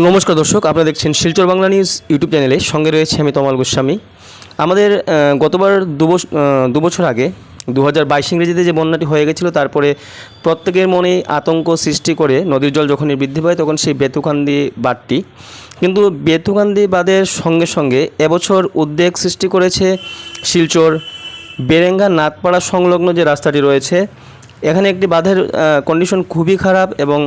নমস্কার দর্শক, আপনারা দেখছেন শিলচর বাংলা নিউজ ইউটিউব চ্যানেলে। সঙ্গে রয়েছে আমি তমাল গোস্বামী। আমাদের গতবার দু বছর আগে দু হাজার বাইশ ইংরেজিতে যে বন্যাটি হয়ে গেছিল, তারপরে প্রত্যেকের মনে আতঙ্ক সৃষ্টি করে নদীর জল যখনই বৃদ্ধি পায়, তখন সেই বেতুকান্দি বাঁধটি। কিন্তু বেতুকান্দি বাঁধের সঙ্গে সঙ্গে এবছর উদ্বেগ সৃষ্টি করেছে শিলচর বেরেঙ্গা নাথপাড়া সংলগ্ন যে রাস্তাটি রয়েছে, এখানে একটি বাঁধের কন্ডিশন খুবই খারাপ এবং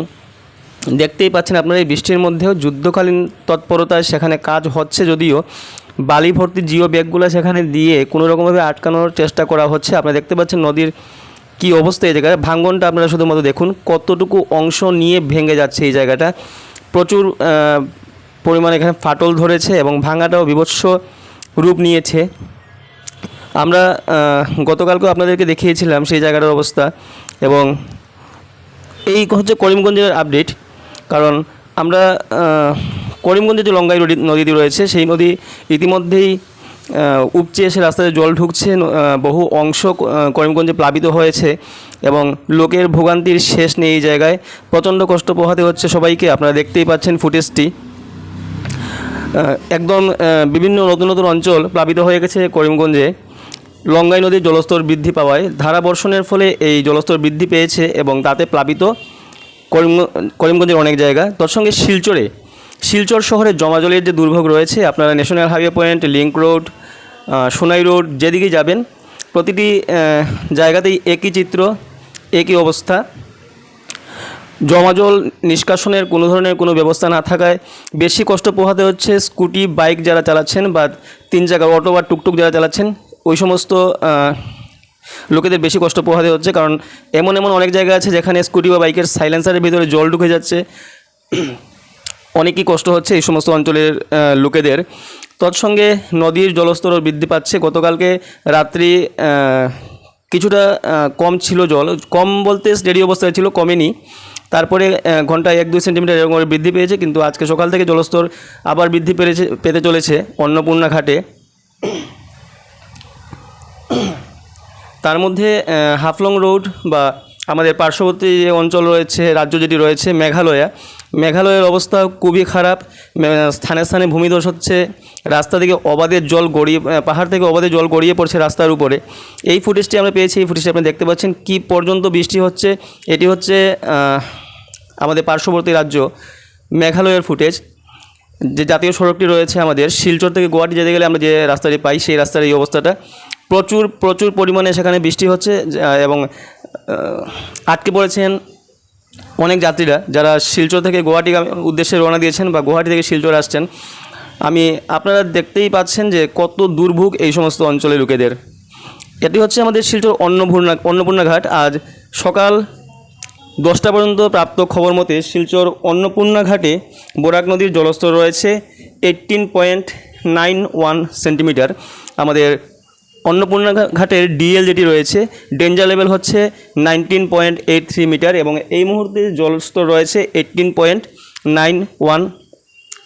দেখতেই পাচ্ছেন আপনারা, এই বৃষ্টির মধ্যেও যুদ্ধকালীন তৎপরতায় সেখানে কাজ হচ্ছে যদিও। বালি ভর্তি জিও ব্যাগগুলো সেখানে দিয়ে কোনো রকমভাবে আটকানোর চেষ্টা করা হচ্ছে। আপনারা দেখতে পাচ্ছেন নদীর কি অবস্থা এই জায়গায়। ভাঙ্গনটা আপনারা শুধুমাত্র দেখুন, কতটুকু অংশ নিয়ে ভেঙে যাচ্ছে এই জায়গাটা। প্রচুর পরিমাণে এখানে ফাটল ধরেছে এবং ভাঙাটাও বিভৎস রূপ নিয়েছে। আমরা গতকালকেও আপনাদেরকে দেখিয়েছিলাম সেই জায়গাটার অবস্থা এবং এই হচ্ছে করিমগঞ্জের আপডেট। কারণ আমরা করিমগঞ্জে যে লঙ্গাই নদী, নদীটি রয়েছে, সেই নদী ইতিমধ্যেই উপচে এসে রাস্তায় জল ঢুকছে বহু অংশ করিমগঞ্জে প্লাবিত হয়েছে এবং লোকের ভোগান্তির শেষ নেই এই জায়গায়। প্রচণ্ড কষ্ট পোহাতে হচ্ছে সবাইকে, আপনারা দেখতেই পাচ্ছেন ফুটেজটি। একদম বিভিন্ন নতুন নতুন অঞ্চল প্লাবিত হয়ে গেছে করিমগঞ্জে। লঙ্গাই নদীর জলস্তর বৃদ্ধি পাওয়ায় ধারা বর্ষণের ফলে এই জলস্তর বৃদ্ধি পেয়েছে এবং তাতে প্লাবিত করিম করিমগঞ্জের অনেক জায়গা। তোর সঙ্গে শিলচরে। শিলচর শহরে জমাজলের যে দুর্ভোগ রয়েছে, আপনারা national highway point link road Sonai road যেদিকেই যাবেন, প্রতিটি জায়গাতেই একই চিত্র, একই অবস্থা। জমাজল নিষ্কাশনের কোনো ধরনের কোনো ব্যবস্থা না থাকায় বেশি কষ্ট পোহাতে হচ্ছে স্কুটি, বাইক যারা চালাচ্ছেন বা তিন চাকার অটো বা টুকটুক যারা চালাচ্ছেন, ওই সমস্ত লোকেদের বেশি কষ্ট পোহাতে হচ্ছে, কারণ এমন এমন অনেক জায়গা আছে যেখানে স্কুটি বা বাইকের সাইলেন্সারের ভিতরে জল ঢুকে যাচ্ছে। অনেকই কষ্ট হচ্ছে এই সমস্ত অঞ্চলের লোকেদের। তৎসঙ্গে নদীর জলস্তরও বৃদ্ধি পাচ্ছে। গতকালকে রাত্রি কিছুটা কম ছিল জল। কম বলতে স্টেডি অবস্থায় ছিল, কমেনি। তারপরে ঘন্টায় এক দুই সেন্টিমিটার এরকম বৃদ্ধি পেয়েছে, কিন্তু আজকে সকাল থেকে জলস্তর আবার বৃদ্ধি পেয়েছে পেতে চলেছে অন্নপূর্ণা ঘাটে। তার মধ্যে হাফলং রোড বা আমাদের পার্শ্ববর্তী যে অঞ্চল রয়েছে, রাজ্য যেটি রয়েছে, মেঘালয়া। মেঘালয়ের অবস্থা খুবই খারাপ। স্থানে স্থানে ভূমিধস হচ্ছে। রাস্তা থেকে অবাধের জল গড়িয়ে পাহাড় থেকে অবাধে জল গড়িয়ে পড়ছে রাস্তার উপরে। এই ফুটেজটি আমরা পেয়েছি, এই ফুটেজটি আপনি দেখতে পাচ্ছেন। কি পর্যন্ত বৃষ্টি হচ্ছে, এটি হচ্ছে আমাদের পার্শ্ববর্তী রাজ্য, মেঘালয়ের ফুটেজ। যে জাতীয় সড়কটি রয়েছে আমাদের, শিলচর থেকে গুয়াহাটি যেতে গেলে আমরা যে রাস্তাটি পাই, সেই রাস্তার এই অবস্থাটা। প্রচুর প্রচুর পরিমাণে সেখানে বৃষ্টি হচ্ছে এবং আটকে পড়েছেন অনেক যাত্রীরা যারা শিলচর থেকে গুয়াহাটি উদ্দেশ্যে রওনা দিয়েছেন বা গুয়াহাটি থেকে শিলচর আসছেন। আমি, আপনারা দেখতেই পাচ্ছেন যে কত দুর্ভোগ এই সমস্ত অঞ্চলের লোকেদের। এটি হচ্ছে আমাদের শিলচর অন্নপূর্ণা অন্নপূর্ণা ঘাট। আজ সকাল দশটা পর্যন্ত প্রাপ্ত খবর মতে শিলচর অন্নপূর্ণা ঘাটে বরাক নদীর জলস্তর রয়েছে eighteen point nine one centimetre আমাদের অন্নপূর্ণা ঘাটের ডিএল যেটি রয়েছে ডেঞ্জার লেভেল হচ্ছে nineteen point eight three metre এবং এই মুহূর্তে জলস্তর রয়েছে eighteen point nine one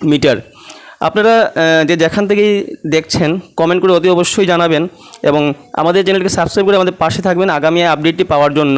metre আপনারা যে যেখান থেকেই দেখছেন কমেন্ট করে অতি অবশ্যই জানাবেন এবং আমাদের চ্যানেলকে সাবস্ক্রাইব করে আমাদের পাশে থাকবেন। আগামী আপডেটটি পাওয়ার জন্য।